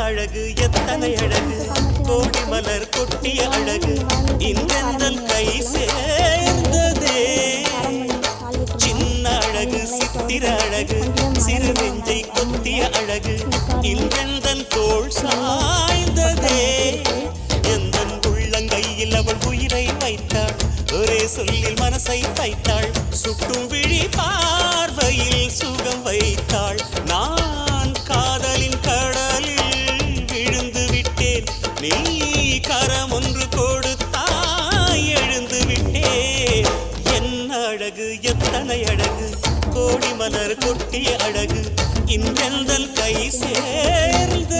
அழகு எத்தனை அழகு? கோடி மலர் கொட்டிய அழகு இன்றெந்தன் கை சேர்ந்ததே. சின்ன அழகு சித்திர அழகு சிறு நெஞ்சை கொத்திய அழகு இன்றெந்தன் தோல் சாய்ந்ததே. எந்த உள்ளங்கையில் அவள் உயிரை வைத்தாள் ஒரே சொல்லில் மனசை வைத்தாள் சுட்டும் விழி பார்வையில் சுகம் வைத்தாள். நீ கரம் ஒன்று கொடுத்தாய் எழுந்து விட்டே. என்ன அழகு எத்தனை அழகு கோடி மலர் கொட்டிய அழகு இன்றெந்தல் கை சேர்ந்து